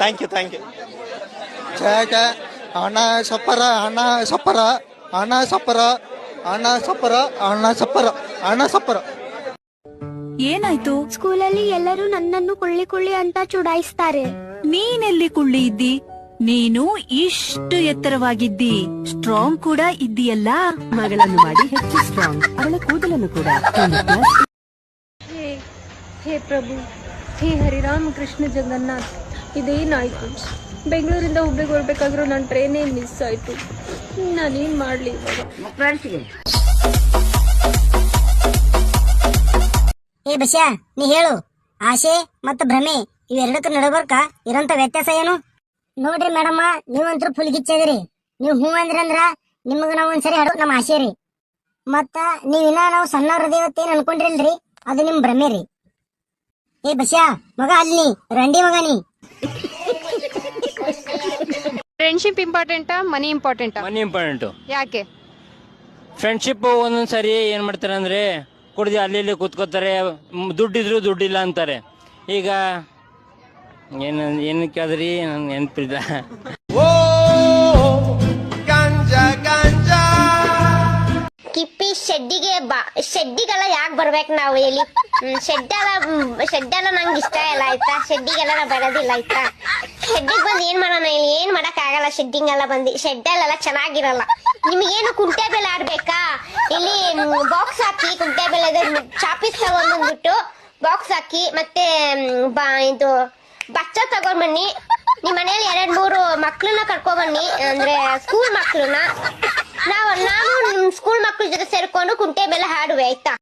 Thank you thank you ಚಾಕ ಅಣ್ಣ ಸಪ್ಪರ ಅಣ್ಣ ಸಪ್ಪರ ಅಣ್ಣ ಸಪ್ಪರ ಅಣ್ಣ ಸಪ್ಪರ ಅಣ್ಣ ಸಪ್ಪರ ಅಣ್ಣ ಸಪ್ಪರ ಏನಾಯ್ತು? ಸ್ಕೂಲಲ್ಲಿ ಎಲ್ಲರೂ ನನ್ನನ್ನು ಕುಳ್ಳಿ ಕುಳ್ಳಿ ಅಂತ ಚುಡಾಯಿಸ್ತಾರೆ. ನೀನೆಲ್ಲಿ ಕುಳ್ಳಿ ಇದ್ದಿ? ನೀನು ಇಷ್ಟು ಎತ್ತರವಾಗಿದ್ದಿ. ಸ್ಟ್ರಾಂಗ್ ಕೂಡ ಇದ್ದೀಯಲ್ಲ? ಮಗಳನ್ನು ಮಾಡಿ ಹೆಚ್ಚು ಸ್ಟ್ರಾಂಗ್ ಅವಳ ಕೂದಲನ್ನು ಕೂಡ ಹೇ ಹೇ ಪ್ರಭು ಹೇ ಹರಿರಾಮ ಕೃಷ್ಣ ಜಗನ್ನಾಥ್. ಇದೇನಾಯ್ತು? ಬೆಂಗಳೂರಿಂದ ಹುಬ್ಳಿಗೆ ಹೊರಬೇಕಾದ್ರೂ ನನ್ನ ಟ್ರೈನೇ ಮಿಸ್ ಆಯಿತು. ನಾನೇನು ಮಾಡಲಿ ಏ ಬಸ್ಯಾ ನೀ ಹೇಳು. ಆಸೆ ಮತ್ತು ಭ್ರಮೆ ಇವೆರಡಕ್ಕ ನಡಬರ್ಕ? ಇರೋಂತ ವ್ಯತ್ಯಾಸ ಏನು? ನೋಡ್ರಿ ಮೇಡಮ್ಮ ನೀವಂತರೂ ಫುಲ್ ಗಿಚ್ಚದಿರಿ ನೀವು ಹ್ಞೂ ಅಂದ್ರಂದ್ರ ನಿಮಗ ನಾವು ಒಂದ್ಸರಿ ಹಾಡು ನಮ್ಮ ಆಸೆ ರೀ. ಮತ್ತ ನೀವಿನ್ನ ನಾವು ಸಣ್ಣ ಹೃದಯ ಅನ್ಕೊಂಡ್ರಿಲ್ರಿ? ಅದು ನಿಮ್ ಭ್ರಮೆ ರೀ. ಏ ಬಸ್ಯಾ ಮಗ ಅಲ್ಲಿ ರಂಡಿ ಮಗ ನೀ ಫ್ರೆಂಡ್ಶಿಪ್ ಇಂಪಾರ್ಟೆಂಟಾ ಮನಿ ಇಂಪಾರ್ಟೆಂಟಾ ಮನಿ ಇಂಪಾರ್ಟೆಂಟ್ ಯಾಕೆ? ಫ್ರೆಂಡ್ಶಿಪ್ ಒಂದೊಂದು ಸರಿ ಏನು ಮಾಡ್ತಾರೆ ಅಂದರೆ ಕುಡ್ದು ಅಲ್ಲಿ ಇಲ್ಲಿ ಕೂತ್ಕೋತಾರೆ ಮ್, ದುಡ್ಡಿದ್ರು ದುಡ್ಡಿಲ್ಲ ಅಂತಾರೆ. ಈಗ ಏನು ಏನು ಕೇಳಿದ್ರಿ? ನನ್ ನೆನಪಿಲ್ಲ ಶೆಡ್ಡಿಗೆ ಬಾ, ಶೆಡ್ಡಿಗೆಲ್ಲ ಯಾಕೆ ಬರ್ಬೇಕು ನಾವು ಹೇಳಿ ಶೆಡ್ಡೆಲ್ಲ ಶೆಡ್ಡೆಲ್ಲ ನಂಗೆ ಇಷ್ಟ ಇಲ್ಲ, ಆಯ್ತಾ? ಶೆಡ್ಡಿಗೆಲ್ಲ ನಾ ಬರೋದಿಲ್ಲ, ಆಯ್ತಾ? ಶೆಡ್ಡಿಗೆ ಬಂದು ಏನ್ ಮಾಡೋಣ ಇಲ್ಲಿ? ಏನ್ ಮಾಡಕ್ ಆಗಲ್ಲ ಶೆಡ್ಡಿಂಗೆಲ್ಲ ಬಂದು. ಶೆಡ್ಡಲ್ಲೆಲ್ಲ ಚೆನ್ನಾಗಿರಲ್ಲ. ನಿಮಗೇನು ಕುಂಟೆ ಬೆಲೆ ಆಡ್ಬೇಕಾ? ಇಲ್ಲಿ ಬಾಕ್ಸ್ ಹಾಕಿ ಕುಂಟೆ ಬೆಲೆ ಚಾಪಿಸ್ ತಗೊಂಡ್ಬಂದ್ಬಿಟ್ಟು ಬಾಕ್ಸ್ ಹಾಕಿ ಮತ್ತೆ ಬಾ, ಇದು ಬಚ್ಚ ತಗೊಂಡ್ಬನ್ನಿ. ನಿಮ್ ಮನೇಲಿ ಎರಡ್ ಮೂರು ಮಕ್ಳನ್ನ ಕರ್ಕೊಂಡ್ಬನ್ನಿ. ಅಂದ್ರೆ ಸ್ಕೂಲ್ ಮಕ್ಳನ್ನ. ನಾವು ನಾವು ಸ್ಕೂಲ್ ಮಕ್ಕಳ ಜೊತೆ ಸೇರ್ಕೊಂಡು ಕುಂಟೆ ಮೇಲೆ ಹಾಡುವೆ ಆಯ್ತಾ?